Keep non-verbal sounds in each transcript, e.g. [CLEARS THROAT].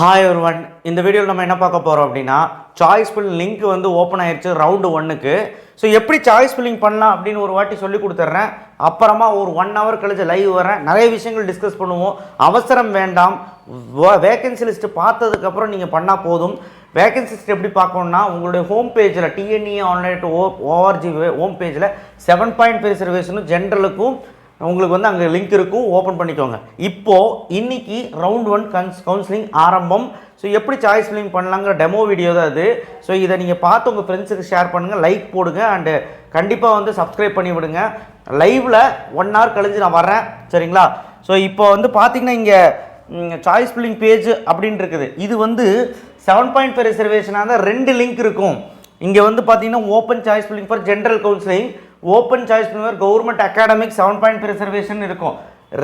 Hi ஒருவன் இந்த வீடியோவில் நம்ம என்ன பார்க்க போகிறோம் அப்படின்னா சாய்ஸ் ஃபில் லிங்க் வந்து ஓப்பன் ஆயிடுச்சு ரவுண்டு ஒன்றுக்கு ஸோ எப்படி சாய்ஸ் ஃபில்லிங் பண்ணலாம் அப்படின்னு ஒரு வாட்டி சொல்லி கொடுத்துட்றேன் அப்புறமா ஒரு ஒன் ஹவர் கழிச்சு லைவ் வரேன் நிறைய விஷயங்கள் டிஸ்கஸ் பண்ணுவோம். அவசரம் வேண்டாம். வேகன்சி லிஸ்ட்டு பார்த்ததுக்கப்புறம் நீங்கள் பண்ணால் போதும். வேகன்சி லிஸ்ட் எப்படி பார்க்கணும்னா உங்களுடைய ஹோம் பேஜில் டிஎன்இ ஆன்லைன் ஓ ஓஆர்ஜி ஹோம் பேஜில் செவன் பாயிண்ட் ஃபைவ் ரிசர்வேஷனும் ஜென்ரலுக்கும் உங்களுக்கு வந்து அங்கே லிங்க் இருக்கும் ஓப்பன் பண்ணிக்கோங்க. இப்போது இன்னைக்கு ரவுண்ட் ஒன் கன்ஸ் கவுன்சிலிங் ஆரம்பம். ஸோ எப்படி சாய்ஸ் ஃபில்லிங் பண்ணலாங்கிற டெமோ வீடியோ தான் அது ஸோ இதை நீங்கள் பார்த்து உங்கள் ஃப்ரெண்ட்ஸுக்கு ஷேர் பண்ணுங்கள் லைக் போடுங்க அண்டு கண்டிப்பாக வந்து சப்ஸ்கிரைப் பண்ணி விடுங்க. லைவில் ஒன் ஹவர் கழிஞ்சு நான் வரேன் சரிங்களா? ஸோ இப்போ வந்து பார்த்தீங்கன்னா இங்கே சாய்ஸ் ஃபில்லிங் பேஜ் அப்படின்னு இருக்குது. இது வந்து செவன் பாயிண்ட் ஃபைவ் ரிசர்வேஷனாக இருந்தால் ரெண்டு லிங்க் இருக்கும். இங்கே வந்து பார்த்தீங்கன்னா open choice filling for general counselling open choice பண்ணுவார் government academic seven point reservation இருக்கும்.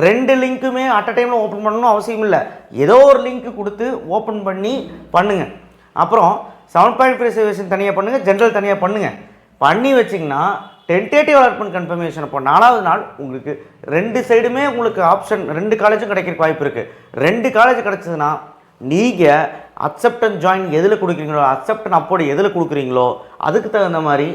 ரெண்டு லிங்க்குமே அட் அ டைமில் ஓப்பன் பண்ணணும் அவசியம் இல்லை. ஏதோ ஒரு லிங்க் கொடுத்து ஓப்பன் பண்ணி பண்ணுங்கள் அப்புறம் செவன் பாயிண்ட் ரிசர்வேஷன் தனியாக பண்ணுங்கள் ஜென்ரல் தனியாக பண்ணுங்கள் பண்ணி வச்சிங்கன்னா டென்டேட்டிவ் அலாட்மெண்ட் கன்ஃபர்மேஷன் அப்போ நாலாவது நாள் உங்களுக்கு ரெண்டு சைடுமே உங்களுக்கு ஆப்ஷன் ரெண்டு காலேஜும் கிடைக்கிறக்கு வாய்ப்பு இருக்குது ரெண்டு காலேஜ் கிடச்சதுன்னா நீங்கள் அக்செப்டன் ஜாயின் எதில் கொடுக்குறீங்களோ அக்செப்டன் அப்போடு எதில் கொடுக்குறீங்களோ அதுக்கு தகுந்த மாதிரி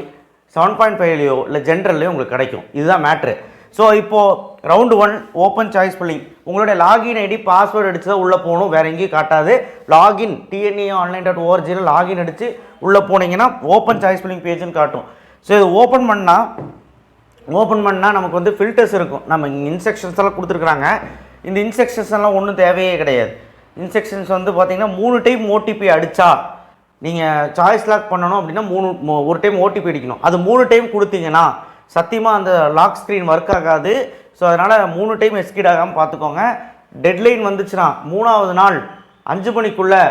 செவன் பாயிண்ட் ஃபைவ்லையோ இல்லை ஜென்ரல்லையோ உங்களுக்கு கிடைக்கும். இதுதான் மேட்ரு ஸோ இப்போது round one open choice filling உங்களுடைய லாகின் ஐடி பாஸ்வேர்டு அடித்து தான் உள்ளே போகணும். வேறு எங்கேயும் காட்டாது. Login T N A online dot ஓஆர்ஜியில் login அடித்து உள்ளே போனீங்கன்னா ஓப்பன் சாய்ஸ் பில்லிங் பேஜுன்னு காட்டும். ஸோ இது ஓப்பன் பண்ணால் ஓப்பன் பண்ணால் நமக்கு வந்து ஃபில்டர்ஸ் இருக்கும். நம்ம இன்ஸ்ட்ரக்ஷன்ஸ் எல்லாம் கொடுத்துருக்குறாங்க. இந்த இன்ஸ்ட்ரக்ஷன்ஸ் எல்லாம் ஒன்றும் தேவையே கிடையாது. இன்ஸ்ட்ரக்ஷன்ஸ் வந்து பார்த்திங்கன்னா மூணு டைம் ஓடிபி அடித்தா நீங்கள் சாய்ஸ் லாக் பண்ணணும் அப்படின்னா மூணு ஒரு டைம் ஓடிபி அடிக்கணும். அது மூணு டைம் கொடுத்தீங்கன்னா சத்தியமாக அந்த லாக் ஸ்க்ரீன் ஒர்க் ஆகாது. ஸோ அதனால் மூணு டைம் எஸ்கீட் ஆகாமல் பார்த்துக்கோங்க டெட்லைன் வந்துச்சுன்னா மூணாவது நாள் அஞ்சு மணிக்குள்ளே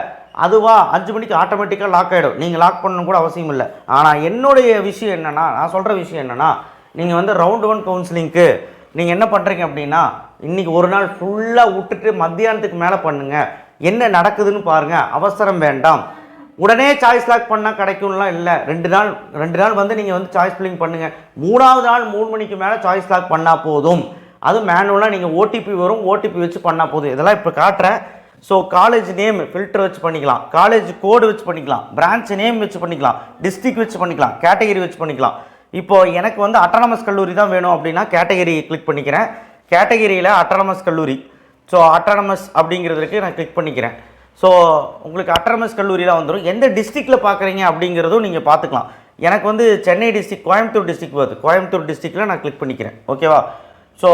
அதுவா அஞ்சு மணிக்கு ஆட்டோமேட்டிக்காக லாக் ஆகிடும் நீங்கள் லாக் பண்ணணும் கூட அவசியம் இல்லை. ஆனால் என்னுடைய விஷயம் என்னென்னா நான் சொல்கிற விஷயம் என்னென்னா நீங்கள் வந்து ரவுண்ட் ஒன் கவுன்சிலிங்க்கு நீங்கள் என்ன பண்ணுறீங்க அப்படின்னா இன்றைக்கி ஒரு நாள் ஃபுல்லாக விட்டுட்டு மத்தியானத்துக்கு மேலே பண்ணுங்கள் என்ன நடக்குதுன்னு பாருங்கள் அவசரம் வேண்டாம். உடனே சாய்ஸ் லாக் பண்ணால் கிடைக்கும்லாம் இல்லை. ரெண்டு நாள் ரெண்டு நாள் வந்து நீங்கள் வந்து சாய்ஸ் ஃபில்லிங் பண்ணுங்கள் மூணாவது நாள் மூணு மணிக்கு மேலே சாய்ஸ் லாக் பண்ணால் போதும். அது மேனுவலாக நீங்கள் ஓடிபி வரும் ஓடிபி வச்சு பண்ணால் போதும். இதெல்லாம் இப்போ காட்டுறேன். ஸோ காலேஜ் நேம் ஃபில்டர் வச்சு பண்ணிக்கலாம். காலேஜ் கோடு வச்சு பண்ணிக்கலாம். பிரான்ச் நேம் வச்சு பண்ணிக்கலாம். டிஸ்ட்ரிக் வச்சு பண்ணிக்கலாம். கேட்டகரி வச்சு பண்ணிக்கலாம். இப்போது எனக்கு வந்து அட்டானமஸ் கல்லூரி தான் வேணும் அப்படின்னா கேட்டகரி கிளிக் பண்ணிக்கிறேன். கேட்டகரியில் அட்டானமஸ் கல்லூரி. ஸோ அட்டானமஸ் அப்படிங்கிறதுக்கு நான் கிளிக் பண்ணிக்கிறேன். ஸோ உங்களுக்கு அட்டர்மஸ் கல்லூரியெலாம் வந்துடும் எந்த டிஸ்ட்ரிக்டில் பார்க்குறீங்க அப்படிங்கிறதும் நீங்கள் பார்த்துக்கலாம். எனக்கு வந்து சென்னை டிஸ்ட்ரிக் கோயம்புத்தூர் டிஸ்ட்ரிக்ட் வருது. கோயம்புத்தூர் டிஸ்ட்ரிக்டில் நான் கிளிக் பண்ணிக்கிறேன். ஓகேவா ஸோ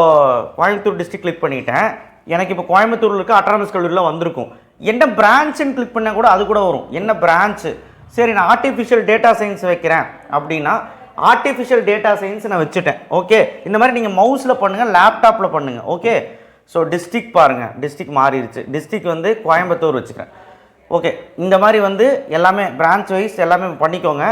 கோயம்புத்தூர் டிஸ்ட்ரிக்ட் கிளிக் பண்ணிட்டேன். எனக்கு இப்போ கோயம்புத்தூரில் இருக்க அட்டானமஸ் கல்லூரியில் வந்திருக்கும். என்ன பிரான்ச்சுன்னு கிளிக் பண்ணால் கூட அது கூட வரும். என்ன பிரான்ச்சு சரி நான் ஆர்டிஃபிஷியல் டேட்டா சயின்ஸ் வைக்கிறேன் அப்படின்னா ஆர்டிஃபிஷியல் டேட்டா சயின்ஸ் நான் வச்சுட்டேன். ஓகே இந்த மாதிரி நீங்கள் மவுஸில் பண்ணுங்கள் லேப்டாப்பில் பண்ணுங்கள் ஓகே ஸோ டிஸ்ட்ரிக் பாருங்கள் டிஸ்ட்ரிக் மாறிடுச்சு. டிஸ்ட்ரிக் வந்து கோயம்புத்தூர் வச்சுக்கிறேன். ஓகே இந்த மாதிரி வந்து எல்லாமே பிரான்ச் வைஸ் எல்லாமே பண்ணிக்கோங்க.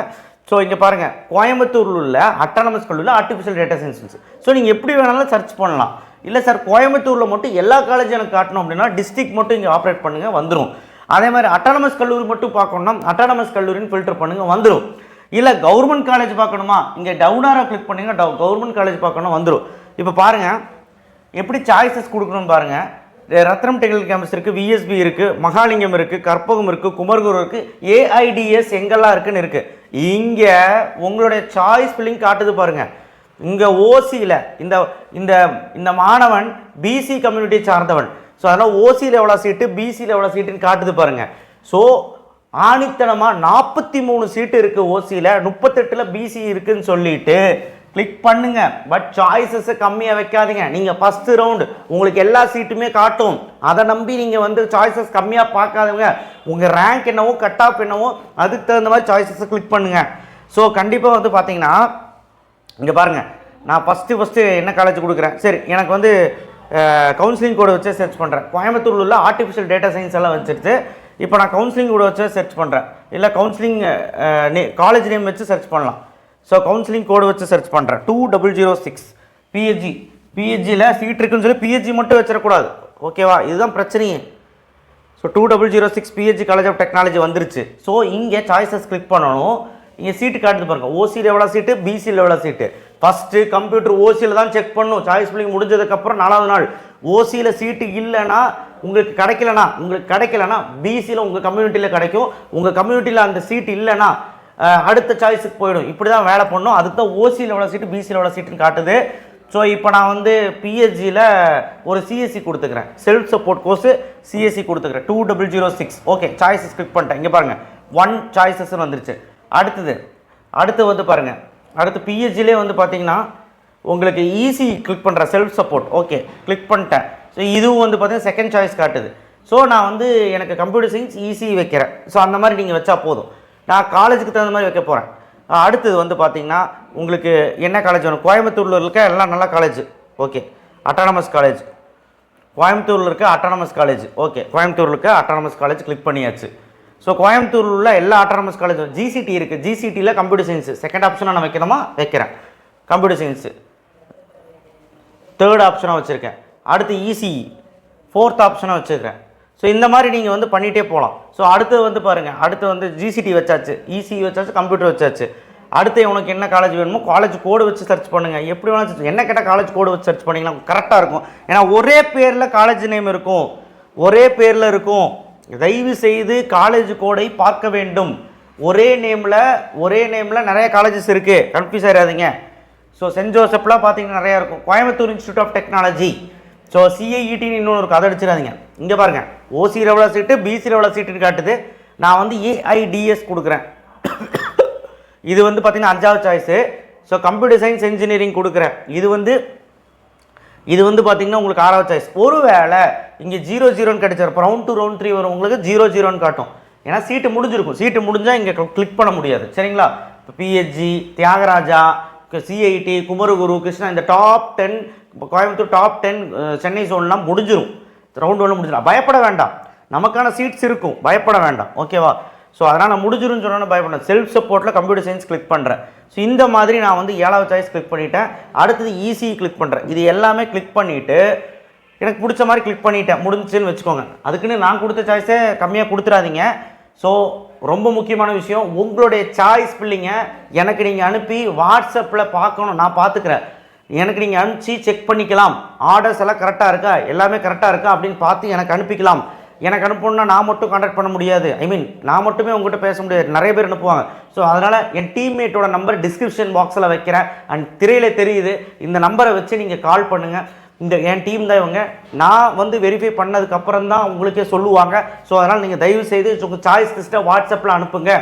ஸோ இங்கே பாருங்கள் கோயம்புத்தூரில் உள்ள அட்டானமஸ் கல்லூரியில் ஆர்டிஃபிஷியல் டேட்டா சயின்ஸ் ஸோ நீங்கள் எப்படி வேணாலும் சர்ச் பண்ணலாம். இல்லை சார் கோயம்புத்தூரில் மட்டும் எல்லா காலேஜும் எனக்கு காட்டணும் அப்படின்னா டிஸ்ட்ரிக் மட்டும் இங்கே ஆப்ரேட் பண்ணுங்கள் வந்துடும் அதே மாதிரி அட்டானமஸ் கல்லூரி மட்டும் பார்க்கணும்னா அட்டானமஸ் கல்லூரின்னு ஃபில்டர் பண்ணுங்கள் வந்துடும் இல்லை கவர்மெண்ட் காலேஜ் பார்க்கணுமா? இங்கே டவுனாராக கிளிக் டவு கவர்மெண்ட் காலேஜ் பார்க்கணும் வந்துடும் இப்போ பாருங்கள் எப்படி சாய்ஸஸ் கொடுக்கணும்னு பாருங்கள் ரத்னம் டெக்னிக்கல் கேம்பஸ் இருக்குது விஎஸ்பி இருக்குது மகாலிங்கம் இருக்குது கற்பகம் இருக்குது குமர்குரு இருக்குது ஏஐடிஎஸ் எங்கெல்லாம் இருக்குன்னு இருக்குது இங்கே உங்களுடைய சாய்ஸ் ஃபில்லிங் காட்டுது பாருங்கள் இங்கே ஓசியில் இந்த இந்த இந்த மாணவன் பிசி கம்யூனிட்டியை சார்ந்தவன். ஸோ அதனால் ஓசியில் எவ்வளோ சீட்டு பிசியில் எவ்வளோ சீட்டுன்னு காட்டுது பாருங்கள் ஸோ ஆணித்தனமாக நாற்பத்தி மூணு சீட்டு இருக்குது ஓசியில் முப்பத்தெட்டில் பிசி இருக்குதுன்னு சொல்லிட்டு கிளிக் பண்ணுங்க. பட் சாய்ஸஸை கம்மியாக வைக்காதீங்க. நீங்கள் ஃபஸ்ட்டு ரவுண்டு உங்களுக்கு எல்லா சீட்டுமே காட்டும். அதை நம்பி நீங்கள் வந்து சாய்ஸஸ் கம்மியாக பார்க்காதவங்க உங்கள் ரேங்க் என்னவோ கட் ஆஃப் என்னவோ அதுக்கு தகுந்த மாதிரி சாய்ஸஸை கிளிக் பண்ணுங்க. ஸோ கண்டிப்பாக வந்து பார்த்தீங்கன்னா இங்கே பாருங்கள் நான் ஃபஸ்ட்டு ஃபஸ்ட்டு என்ன காலேஜ் கொடுக்குறேன்? சரி எனக்கு வந்து கவுன்சிலிங் கூட வச்சு சர்ச் பண்ணுறேன் கோயம்புத்தூரில் உள்ள ஆர்டிஃபிஷியல் டேட்டா சயின்ஸ் எல்லாம் வச்சுட்டு இப்போ நான் கவுன்சிலிங் கூட வச்சு சர்ச் பண்ணுறேன் இல்லை கவுன்சிலிங் நே காலேஜ் நேம் வச்சு சர்ச் பண்ணலாம். ஸோ கவுன்சிலிங் கோடு வச்சு சர்ச் பண்ணுறேன் two double zero six P S G பிஹெச்ஜியில் seat இருக்குன்னு சொல்லி பிஹெச்ஜி மட்டும் வச்சிடக்கூடாது ஓகேவா இதுதான் பிரச்சனையே. So two double zero six P S G college of technology வந்துருச்சு. ஸோ இங்கே சாய்ஸஸ் கிளிக் பண்ணணும். இங்கே சீட்டு காட்டுது பாருங்கள் ஓசியில் எவ்வளோ சீட்டு பிசியில் எவ்வளோ சீட்டு ஃபஸ்ட்டு கம்ப்யூட்டர் ஓசியில் தான் செக் பண்ணும். சாய்ஸ் பிள்ளைங்க முடிஞ்சதுக்கப்புறம் நாலாவது நாள். ஓசியில் சீட்டு இல்லைன்னா உங்களுக்கு கிடைக்கலனா உங்களுக்கு கிடைக்கலனா பிசியில் உங்கள் கம்யூனிட்டியில் கிடைக்கும். உங்கள் கம்யூனிட்டியில் அந்த சீட் இல்லைனா அடுத்த சாய்ஸுக்கு போயிடும். இப்படி தான் வேலை பண்ணும் அதுக்கு தான் ஓசியில் எவ்வளோ சீட்டு பிசியில் எவ்வளோ சீட்டுன்னு காட்டுது. ஸோ இப்போ நான் வந்து பிஹெச்சியில் ஒரு சிஎஸ்சி கொடுத்துக்கிறேன். Self support course C S E கொடுத்துக்கிறேன். Two double zero six okay choices click பண்ணிட்டேன். இங்கே பாருங்கள் ஒன் சாய்ஸஸ்ன்னு வந்துருச்சு. அடுத்தது அடுத்து வந்து பாருங்கள் அடுத்து பிஹெச்சிலே வந்து பார்த்தீங்கன்னா உங்களுக்கு ஈஸி கிளிக் பண்ணுறேன் செல்ஃப் சப்போர்ட் ஓகே கிளிக் பண்ணிட்டேன். ஸோ இதுவும் வந்து பார்த்தீங்கன்னா செகண்ட் சாய்ஸ் காட்டுது. ஸோ நான் வந்து எனக்கு கம்ப்யூட்டர் சயின்ஸ் ஈஸி வைக்கிறேன். ஸோ அந்த மாதிரி நீங்கள் வச்சா போதும். நான் காலேஜுக்கு தகுந்த மாதிரி வைக்க போகிறேன் அடுத்தது வந்து பார்த்தீங்கன்னா உங்களுக்கு என்ன காலேஜ் வேணும்? கோயம்புத்தூரில் இருக்க எல்லாம் நல்ல காலேஜ் ஓகே அட்டானமஸ் காலேஜ் கோயம்புத்தூரில் இருக்க அட்டானமஸ் காலேஜ் ஓகே கோயம்புத்தூரில் இருக்க அட்டானமஸ் காலேஜ் கிளிக் பண்ணியாச்சு. ஸோ கோயம்புத்தூரில் உள்ள எல்லா அட்டானமஸ் காலேஜும் ஜிசிடி இருக்குது ஜிசிடியில் கம்ப்யூட்டர் சயின்ஸ் செகண்ட் ஆப்ஷனாக நான் வைக்கணுமா? வைக்கிறேன். கம்ப்யூட்டர் சயின்ஸு தேர்ட் ஆப்ஷனாக வச்சுருக்கேன். அடுத்து இசிஇ ஃபோர்த் ஆப்ஷனாக வச்சுருக்கேன். ஸோ இந்த மாதிரி நீங்கள் வந்து பண்ணிகிட்டே போகலாம் ஸோ அடுத்து வந்து பாருங்கள் அடுத்து வந்து ஜிசிடி வச்சாச்சு. இசி வச்சாச்சு கம்ப்யூட்டர் வச்சாச்சு. அடுத்து உனக்கு என்ன காலேஜ் வேணுமோ காலேஜ் கோடு வச்சு சர்ச் பண்ணுங்கள் எப்படி வேணாலும் சர்ச் என்ன கேட்டால் காலேஜ் கோடு வச்சு சர்ச் பண்ணிங்கன்னா கரெக்டாக இருக்கும். ஏன்னா ஒரே பேரில் காலேஜ் நேம் இருக்கும். ஒரே பேரில் இருக்கும். தயவு செய்து காலேஜ் கோடை பார்க்க வேண்டும். ஒரே நேமில் ஒரே நேமில் நிறைய காலேஜஸ் இருக்குது கன்ஃபியூஸ் ஆகிடாதீங்க ஸோ சென்ட் ஜோசப்லாம் பார்த்தீங்கன்னா நிறையா இருக்கும். Coimbatore institute of technology so சிஐஇடின்னு இன்னொன்று இருக்கும். அதை அடிச்சிடாதீங்க. இங்கே பாருங்கள் ஓசியில் எவ்வளோ சீட்டு பிசியில் எவ்வளோ சீட்டுன்னு காட்டுது. நான் வந்து ஏஐடிஎஸ் கொடுக்குறேன். இது வந்து பார்த்தீங்கன்னா அஞ்சாவது choice so computer science engineering கொடுக்குறேன். இது வந்து இது வந்து பார்த்தீங்கன்னா உங்களுக்கு ஆறாவது சாய்ஸ் ஒருவேளை இங்கே ஜீரோ ஜீரோன்னு கிடைச்சிருப்ப ரவுண்ட் டூ ரவுண்ட் த்ரீ வரும். உங்களுக்கு ஜீரோ ஜீரோன்னு காட்டும். ஏன்னா சீட்டு முடிஞ்சிருக்கும். சீட்டு முடிஞ்சால் இங்கே கிளிக் பண்ண முடியாது. சரிங்களா? இப்போ P S G Thiagaraja C I T Kumaraguru Krishna இந்த top ten Coimbatore top ten Chennai ஜோன்லாம் முடிஞ்சிரும். ரவுண்ட் ஒன்று முடிஞ்சிடலாம் பயப்பட வேண்டாம். நமக்கான சீட்ஸ் இருக்கும். பயப்பட வேண்டாம். ஓகேவா ஸோ அதனால் நான் முடிஞ்சிரும்னு சொன்னோன்னு பயப்பட செல்ஃப் சப்போர்ட்டில் கம்ப்யூட்டர் சயின்ஸ் கிளிக் பண்ணுறேன் ஸோ இந்த மாதிரி நான் வந்து ஏழாவது சாய்ஸ் கிளிக் பண்ணிட்டேன். அடுத்தது ஈஸி கிளிக் பண்ணுறேன் இது எல்லாமே கிளிக் பண்ணிவிட்டு எனக்கு பிடிச்ச மாதிரி கிளிக் பண்ணிட்டேன். முடிஞ்சுன்னு வச்சுக்கோங்க. அதுக்குன்னு நான் கொடுத்த சாய்ஸே கம்மியாக கொடுத்துறாதீங்க ஸோ ரொம்ப முக்கியமான விஷயம் உங்களுடைய சாய்ஸ் பிள்ளைங்க எனக்கு நீங்கள் அனுப்பி வாட்ஸ்அப்பில் பார்க்கணும். நான் பார்த்துக்கிறேன். எனக்கு நீங்கள் அனுப்பிச்சி செக் பண்ணிக்கலாம். ஆர்டர்ஸ் எல்லாம் கரெக்டாக இருக்கா? எல்லாமே கரெக்டாக இருக்கா? அப்படின்னு பார்த்து எனக்கு அனுப்பிக்கலாம். எனக்கு அனுப்பணும்னா நான் மட்டும் காண்டாக்ட் பண்ண முடியாது. ஐ மீன் நான் மட்டுமே உங்கள்கிட்ட பேச முடியாது. நிறைய பேர் அனுப்புவாங்க. ஸோ அதனால் என் டீம்மேட்டோட நம்பர் டிஸ்கிரிப்ஷன் பாக்ஸில் வைக்கிறேன். அண்ட் திரையில் தெரியுது. இந்த நம்பரை வச்சு நீங்கள் கால் பண்ணுங்கள் இந்த என் டீம் தான் இவங்க. நான் வந்து வெரிஃபை பண்ணதுக்கப்புறம் தான் உங்களுக்கே சொல்லுவாங்க. ஸோ அதனால் நீங்கள் தயவு செய்து உங்கள் சாய்ஸ் லிஸ்ட்டை வாட்ஸ்அப்பில் அனுப்புங்க.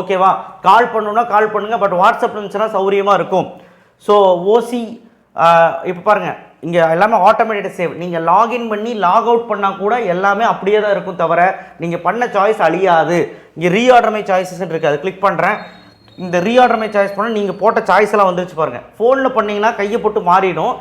ஓகேவா கால் பண்ணணுன்னா கால் பண்ணுங்கள் பட் வாட்ஸ்அப் இருந்துச்சுன்னா சௌரியமாக இருக்கும். ஸோ ஓசி இப்போ பாருங்கள் இங்கே எல்லாமே ஆட்டோமேட்டட் சேவ் நீங்கள் லாகின் பண்ணி லாக் அவுட் பண்ணால் கூட எல்லாமே அப்படியே தான் இருக்கும் தவிர நீங்கள் பண்ண சாய்ஸ் அழியாது. இங்கே ரீஆர்டர் மை சாய்ஸஸ் இருக்குது அது கிளிக் பண்ணுறேன் இந்த ரீஆர்டர் மை சாய்ஸ் பண்ணால் நீங்கள் போட்ட சாய்ஸ் எல்லாம் வந்துருச்சு பாருங்கள் ஃபோனில் பண்ணிங்கன்னா கையை போட்டு மாறிடும்.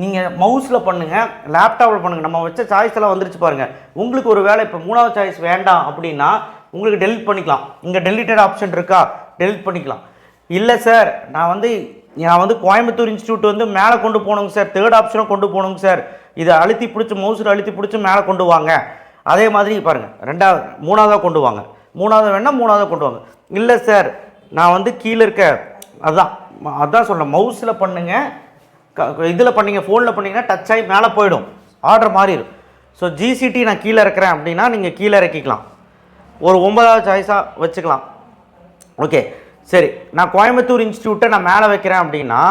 நீங்கள் மவுஸில் பண்ணுங்கள் லேப்டாப்பில் பண்ணுங்கள் நம்ம வச்ச சாய்ஸ் எல்லாம் வந்துருச்சு பாருங்கள் உங்களுக்கு ஒரு வேலை இப்போ மூணாவது சாய்ஸ் வேண்டாம் அப்படின்னா உங்களுக்கு டெலிட் பண்ணிக்கலாம். இங்கே டெலிட்டட் ஆப்ஷன் இருக்கா? டெலிட் பண்ணிக்கலாம். இல்லை சார் நான் வந்து நான் வந்து கோயம்புத்தூர் இன்ஸ்டியூட் வந்து மேலே கொண்டு போகணுங்க சார். தேர்ட் ஆப்ஷனும் கொண்டு போகணுங்க சார். இதை அழுத்தி பிடிச்சி மவுஸில் அழுத்தி பிடிச்சி மேலே கொண்டு வாங்க. அதே மாதிரி பாருங்கள் ரெண்டாவது மூணாவதாக கொண்டு வாங்க. மூணாவது வேணால் மூணாவதாக கொண்டு வாங்க. இல்லை சார் நான் வந்து கீழே இருக்க அதுதான் அதுதான் சொல்கிறேன் மவுஸில் பண்ணுங்கள் இதில் பண்ணீங்க ஃபோனில் பண்ணிங்கன்னா டச் ஆகி மேலே போயிடும். ஆர்டர் மாறிடும் ஸோ ஜிசிடி நான் கீழே இருக்கிறேன் அப்படின்னா நீங்கள் கீழே இறக்கிக்கலாம். ஒரு ஒன்பதாவது சாய்ஸாக வச்சுக்கலாம். ஓகே சரி நான் கோயம்புத்தூர் இன்ஸ்டியூட்டை நான் மேலே வைக்கிறேன் அப்படின்னா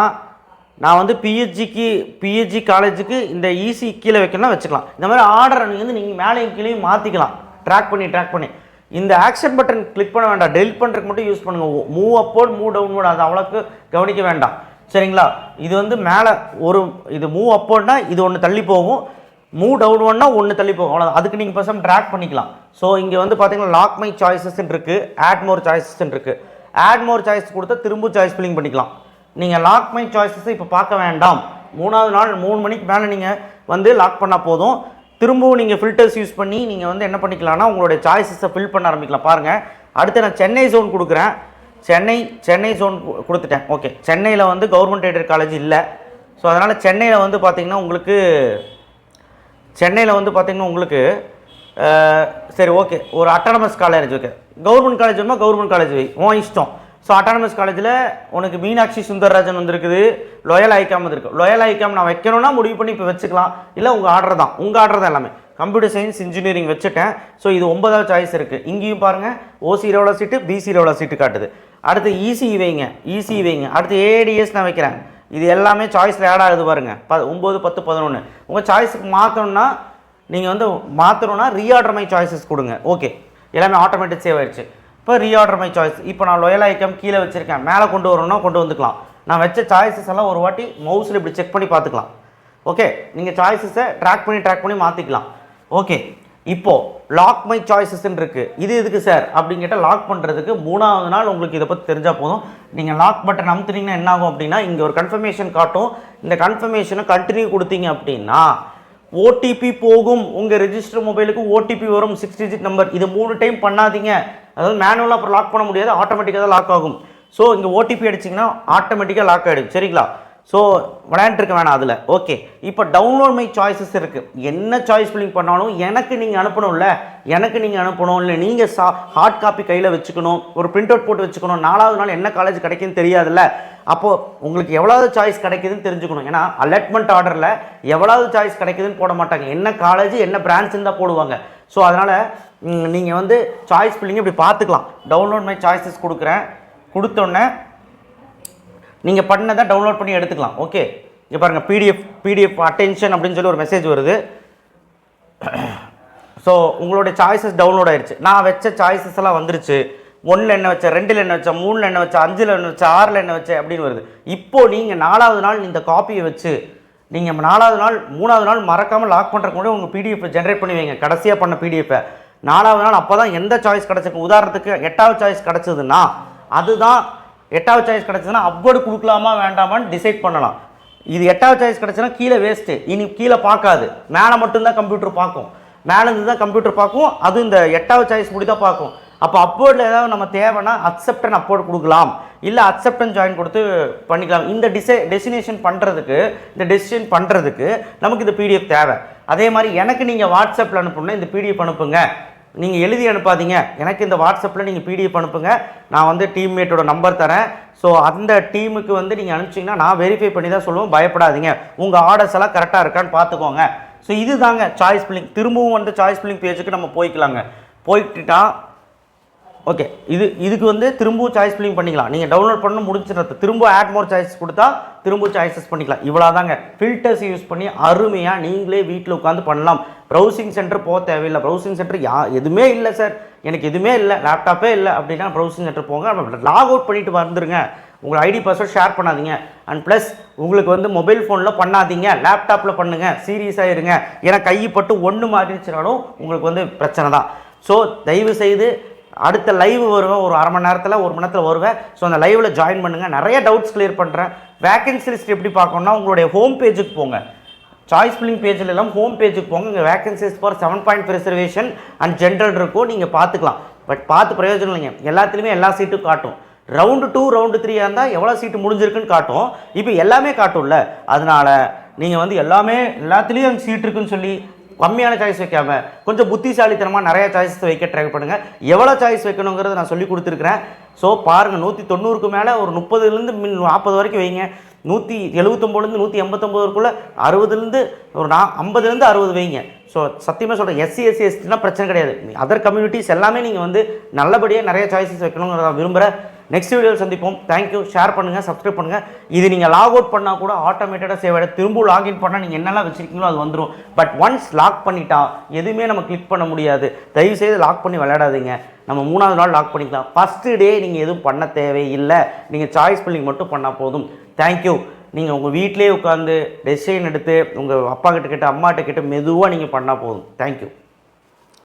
நான் வந்து பிஹெச்ஜிக்கு பிஹெச்ஜி காலேஜுக்கு இந்த ஈசி கீழே வைக்கணும்னா வச்சுக்கலாம். இந்த மாதிரி ஆர்டர் நீங்கள் வந்து நீங்கள் மேலேயும் கீழேயும் மாற்றிக்கலாம் ட்ராக் பண்ணி ட்ராக் பண்ணி. இந்த ஆக்ஷன் பட்டன் கிளிக் பண்ண வேண்டாம். டெலிட் பண்ணுறதுக்கு மட்டும் யூஸ் பண்ணுங்கள் மூவ் அப்போர்ட் மூவ் டவுன்வோர்ட் அது அவ்வளோக்கு கவனிக்க வேண்டாம். சரிங்களா? இது வந்து மேலே ஒரு இது மூவ் அப்போர்ட்னா இது ஒன்று தள்ளி போகும். மூவ் டவுன் ஒன்னா ஒன்று தள்ளி போகும். அவ்வளோ அதுக்கு நீங்கள் பசங்க ட்ராக் பண்ணிக்கலாம். ஸோ இங்கே வந்து பார்த்தீங்கன்னா லாக் மை சாய்ஸஸ்ன்னு இருக்குது ஆட் மோர் சாய்ஸஸ்ன்னு இருக்குது ஆட் மோர் சாய்ஸ் கொடுத்தா திரும்ப சாய்ஸ் ஃபில்லிங் பண்ணிக்கலாம். நீங்கள் லாக் மை சாய்ஸஸை இப்போ பார்க்க வேண்டாம். மூணாவது நாள் மூணு மணிக்கு மேலே நீங்கள் வந்து லாக் பண்ணால் போதும். திரும்பவும் நீங்கள் ஃபில்டர்ஸ் யூஸ் பண்ணி நீங்கள் வந்து என்ன பண்ணிக்கலாம்னா உங்களுடைய சாய்ஸஸை ஃபில் பண்ண ஆரம்பிக்கலாம். பாருங்கள் அடுத்து நான் சென்னை ஜோன் கொடுக்குறேன். சென்னை சென்னை ஜோன் கொடுத்துட்டேன். ஓகே சென்னையில் வந்து கவர்மெண்ட் எய்டட் காலேஜ் இல்லை. ஸோ அதனால் சென்னையில் வந்து பார்த்திங்கன்னா உங்களுக்கு சென்னையில் வந்து பார்த்திங்கன்னா உங்களுக்கு சரி ஓகே ஒரு autonomous college okay government college வேணுமா? கவர்மெண்ட் காலேஜ் வை. உன் இஷ்டம். ஸோ அட்டானமஸ் காலேஜில் உனக்கு மீனாட்சி சுந்தரராஜன் வந்திருக்குது. லோயல் ஐகாம் வந்திருக்கு. லோயல் ஐகாம் நான் வைக்கணும்னா முடிவு பண்ணி இப்போ வச்சுக்கலாம். இல்லை உங்கள் ஆர்டர் தான். உங்கள் ஆர்டர் தான் எல்லாமே. கம்ப்யூட்டர் சயின்ஸ் இன்ஜினியரிங் வச்சுட்டேன். ஸோ இது ஒன்பதாவது சாய்ஸ் இருக்குது இங்கேயும் பாருங்கள் ஓசியில் எவ்வளோ சீட்டு பிசியில் எவ்வளோ சீட்டு காட்டுது. அடுத்து இசி வைங்க. இசி வைங்க. அடுத்து ஏடிஎஸ் நான் வைக்கிறேன். இது எல்லாமே சாய்ஸில் ஆட் ஆகுது பாருங்க. ப ஒம்பது பத்து பதினொன்று உங்கள் சாய்ஸுக்கு மாற்றணும்னா நீங்கள் வந்து மாற்றணும்னா ரீஆர்டர் மை சாய்ஸஸ் கொடுங்க. ஓகே எல்லாமே ஆட்டோமேட்டிக் சேவ் ஆயிடுச்சு. இப்போ ரீஆர்டர் மை சாய்ஸ் இப்போ நான் லொயல் ஐக்கம் கீழே வச்சுருக்கேன். மேலே கொண்டு வரணும்னா கொண்டு வந்துக்கலாம். நான் வச்ச சாய்ஸஸ் எல்லாம் ஒரு வாட்டி மவுஸில் இப்படி செக் பண்ணி பார்த்துக்கலாம். ஓகே நீங்கள் சாய்ஸஸை ட்ராக் பண்ணி ட்ராக் பண்ணி மாற்றிக்கலாம் ஓகே இப்போது லாக் மை சாய்ஸஸ்ன்னு இருக்குது இது எதுக்கு சார் அப்படின்னு கேட்டால் லாக் பண்ணுறதுக்கு மூணாவது நாள் உங்களுக்கு இதை பற்றி தெரிஞ்சால் போதும். நீங்கள் லாக் பட்டன் அமுத்துனீங்கன்னா என்ன ஆகும் அப்படின்னா இங்கே ஒரு கன்ஃபர்மேஷன் காட்டும். இந்த கன்ஃபர்மேஷனை கண்டினியூ கொடுத்தீங்க அப்படின்னா ஓடிபி போகும். உங்கள் ரெஜிஸ்டர் மொபைலுக்கு ஓடிபி வரும். சிக்ஸ் டிஜிட் நம்பர் இது மூணு டைம் பண்ணாதீங்க. அதாவது மேனுவலாக அப்புறம் லாக் பண்ண முடியாது. ஆட்டோமேட்டிக்காக தான் லாக் ஆகும். ஸோ இங்கே ஓடிபி அடிச்சிங்கன்னா ஆட்டோமேட்டிக்காக லாக் ஆகிடும் சரிங்களா? ஸோ விளையாண்டுருக்க வேணாம் அதில். ஓகே இப்போ டவுன்லோட் மை சாய்ஸஸ் இருக்குது என்ன சாய்ஸ் ஃபில்லிங் பண்ணாலும் எனக்கு நீங்கள் அனுப்பணும்ல. எனக்கு நீங்கள் அனுப்பணும். இல்லை நீங்கள் சா ஹார்ட் காப்பி கையில் வச்சுக்கணும். ஒரு பிரிண்ட் அவுட் போட்டு வச்சுக்கணும். நாலாவது நாள் என்ன காலேஜ் கிடைக்குன்னு தெரியாதுல்ல. அப்போது உங்களுக்கு எவ்வளோ சாய்ஸ் கிடைக்குதுன்னு தெரிஞ்சுக்கணும். ஏன்னா அலட்மெண்ட் ஆர்டரில் எவ்வளவு சாய்ஸ் கிடைக்குதுன்னு போட மாட்டாங்க. என்ன காலேஜ் என்ன பிரான்ச்சுன்னு தான் போடுவாங்க. ஸோ அதனால் நீங்கள் வந்து சாய்ஸ் ஃபில்லிங் இப்படி பார்த்துக்கலாம். டவுன்லோட் மை சாய்ஸஸ் கொடுக்குறேன். கொடுத்தோன்னே நீங்கள் பண்ணதை டவுன்லோட் பண்ணி எடுத்துக்கலாம். ஓகே இங்கே பாருங்கள் பிடிஎஃப் பிடிஎஃப் அட்டென்ஷன் அப்படின்னு சொல்லி ஒரு மெசேஜ் வருது. [CLEARS THROAT] ஸோ உங்களுடைய சாய்ஸஸ் டவுன்லோட் ஆயிடுச்சு நான் வச்ச சாய்ஸஸ் எல்லாம் வந்துருச்சு. ஒன்றில் என்ன வச்சேன் ரெண்டில் என்ன வச்சேன் மூணில் என்ன வச்சேன் அஞ்சில் என்ன வச்சேன் ஆறில் என்ன வச்சேன் அப்படின்னு வருது. இப்போது நீங்கள் நாலாவது நாள் இந்த காப்பியை வச்சு நீங்கள் நாலாவது நாள் மூணாவது நாள் மறக்காமல் லாக் பண்ணுறக்கு கூட உங்கள் பிடிஎஃப் ஜென்ரேட் பண்ணி வைங்க. கடைசியாக பண்ண பிடிஎஃப்பை நாலாவது நாள் அப்போ தான் எந்த சாய்ஸ் கிடச்சிருக்கு? உதாரணத்துக்கு எட்டாவது சாய்ஸ் கிடச்சதுன்னா அதுதான் எட்டாவது சாய்ஸ் கிடச்சதுன்னா அப்வர்டு கொடுக்கலாமா வேண்டாமான்னு டிசைட் பண்ணலாம். இது எட்டாவது சாய்ஸ் கிடச்சுன்னா கீழே வேஸ்ட்டு இனி கீழே பார்க்காது. மேலே மட்டும்தான் கம்ப்யூட்டர் பார்க்கும். மேலே இருந்து தான் கம்ப்யூட்டர் பார்க்கும். அது இந்த எட்டாவது சாய்ஸ் முடி தான் பார்க்கும். அப்போ அப்போர்டில் ஏதாவது நம்ம தேவைன்னா அக்செப்டன் அண்ட் அப்போர்ட் கொடுக்கலாம். இல்லை அக்செப்டன் ஜாயின் கொடுத்து பண்ணிக்கலாம். இந்த டிசை டெஸ்டினேஷன் பண்ணுறதுக்கு இந்த டெசிஷன் பண்ணுறதுக்கு நமக்கு இந்த பிடிஎஃப் தேவை. அதே மாதிரி எனக்கு நீங்கள் வாட்ஸ்அப்பில் அனுப்பணும்னா இந்த பிடிஎஃப் அனுப்புங்க. நீங்கள் எழுதி அனுப்பாதீங்க. எனக்கு இந்த வாட்ஸ்அப்பில் நீங்கள் பிடிஎஃப் அனுப்புங்க. நான் வந்து டீம்மேட்டோட நம்பர் தரேன். ஸோ அந்த டீமுக்கு வந்து நீங்கள் அனுப்பிச்சிங்கன்னா நான் வெரிஃபை பண்ணி தான் சொல்லுவோம் பயப்படாதீங்க. உங்கள் ஆர்டர்ஸ் எல்லாம் கரெக்டாக இருக்கான்னு பார்த்துக்கோங்க. ஸோ இது தாங்க சாய்ஸ் பில்லிங் திரும்பவும் வந்து சாய்ஸ் பில்லிங் பேஜுக்கு நம்ம போய்க்கலாங்க. போயிட்டுட்டா ஓகே இது இதுக்கு வந்து திரும்பவும் சாய்ஸ் ஃபில்லிங் பண்ணிக்கலாம். நீங்கள் டவுன்லோட் பண்ண முடிஞ்சிடறது. திரும்ப ஆட் மோர் சாய்ஸ் கொடுத்தா திரும்ப சாய்ஸஸ் பண்ணிக்கலாம். இவ்வளோ தாங்க ஃபில்டர்ஸ் யூஸ் பண்ணி அருமையாக நீங்களே வீட்டில் உட்காந்து பண்ணலாம். ப்ரௌசிங் சென்டர் போக தேவையில்லை. ப்ரௌசிங் சென்டர் யா எதுவுமே இல்லை சார் எனக்கு எதுவுமே இல்லை. லேப்டாப்பே இல்லை அப்படின்னா ப்ரௌசிங் சென்டர் போங்க. லாக் அவுட் பண்ணிட்டு வந்துருங்க. உங்கள் ஐடி பாஸ்வேர்ட் ஷேர் பண்ணாதீங்க. அண்ட் ப்ளஸ் உங்களுக்கு வந்து மொபைல் ஃபோனில் பண்ணாதீங்க. லேப்டாப்பில் பண்ணுங்கள் சீரியஸாக இருங்க. ஏன்னா கைப்பட்டு ஒன்று மாறிடுச்சுனாலும் உங்களுக்கு வந்து பிரச்சனை தான் ஸோ தயவு செய்து அடுத்த லைவ் வருவேன் ஒரு அரை மணி நேரத்தில் ஒரு மணி நேரத்தில் வருவேன். ஸோ அந்த லைவில் ஜாயின் பண்ணுங்கள் நிறைய டவுட்ஸ் கிளியர் பண்ணுறேன் வேகன்சி லிஸ்ட் எப்படி பார்க்கணும்னா உங்களுடைய ஹோம் பேஜுக்கு போங்க. சாய்ஸ் ஃபில்லிங் பேஜில் எல்லாம் ஹோம் பேஜுக்கு போங்க. இங்கே vacancies for seven point reservation and general இருக்கும் நீங்கள் பார்த்துக்கலாம். பட் பார்த்து பிரயோஜனம் இல்லைங்க. எல்லாத்துலேயுமே எல்லா சீட்டும் காட்டும். ரவுண்டு டூ ரவுண்டு த்ரீயாக இருந்தால் எவ்வளோ சீட்டு முடிஞ்சிருக்குன்னு காட்டும். இப்போ எல்லாமே காட்டும்ல. அதனால் நீங்கள் வந்து எல்லாமே எல்லாத்துலேயும் சீட் இருக்குன்னு சொல்லி கம்மியான சாய்ஸ் வைக்காமல் கொஞ்சம் புத்திசாலித்தனமாக நிறைய சாய்ஸ் வைக்க ட்ரை பண்ணுங்கள் எவ்வளோ சாய்ஸ் வைக்கணுங்கிறத நான் சொல்லி கொடுத்துருக்குறேன். ஸோ பாருங்கள் நூற்றி தொண்ணூறுக்கு மேலே ஒரு முப்பதுலேருந்து மின் நாற்பது வரைக்கும் வைங்க. நூற்றி எழுபத்தொம்போதுலேருந்து நூற்றி எண்பத்தொம்போதுக்குள்ளே அறுபதுலேருந்து ஒரு நா ஐம்பதுலேருந்து அறுபது வைங்க. ஸோ சத்தியமாக சொல்கிறேன் எஸ்சி எஸ்சி எஸ்டினா பிரச்சனை கிடையாது. அதர் கம்யூனிட்டிஸ் எல்லாமே நீங்கள் வந்து நல்லபடியாக நிறைய சாய்ஸஸ் வைக்கணுங்கிறத நான் விரும்புகிறேன் நெக்ஸ்ட் வீடியோவில் சந்திப்போம். தேங்க்யூ ஷேர் பண்ணுங்கள் சப்ஸ்கிரைப் பண்ணுங்கள் இது நீங்கள் லாக் அவுட் பண்ணால் கூட ஆட்டோமேட்டடாக சேவ் ஆகிடும் திரும்ப லாகின் பண்ணால் நீங்கள் என்னெல்லாம் வச்சுருக்கீங்களோ அது வந்துடும் பட் ஒன்ஸ் லாக் பண்ணிட்டா எதுவுமே நம்ம கிளிக் பண்ண முடியாது. தயவுசெய்து லாக் பண்ணி விளையாடாதீங்க. நம்ம மூணாவது நாள் லாக் பண்ணிக்கலாம். ஃபஸ்ட்டு டே நீங்கள் எதுவும் பண்ண தேவையில்லை. நீங்கள் சாய்ஸ் பில்லிங் மட்டும் பண்ணால் போதும். தேங்க்யூ நீங்கள் உங்கள் வீட்டிலே உட்காந்து டெசிஷன் எடுத்து உங்கள் அப்பா கிட்ட கிட்ட அம்மாட்ட கிட்ட மெதுவாக நீங்கள் பண்ணால் போதும். தேங்க்யூ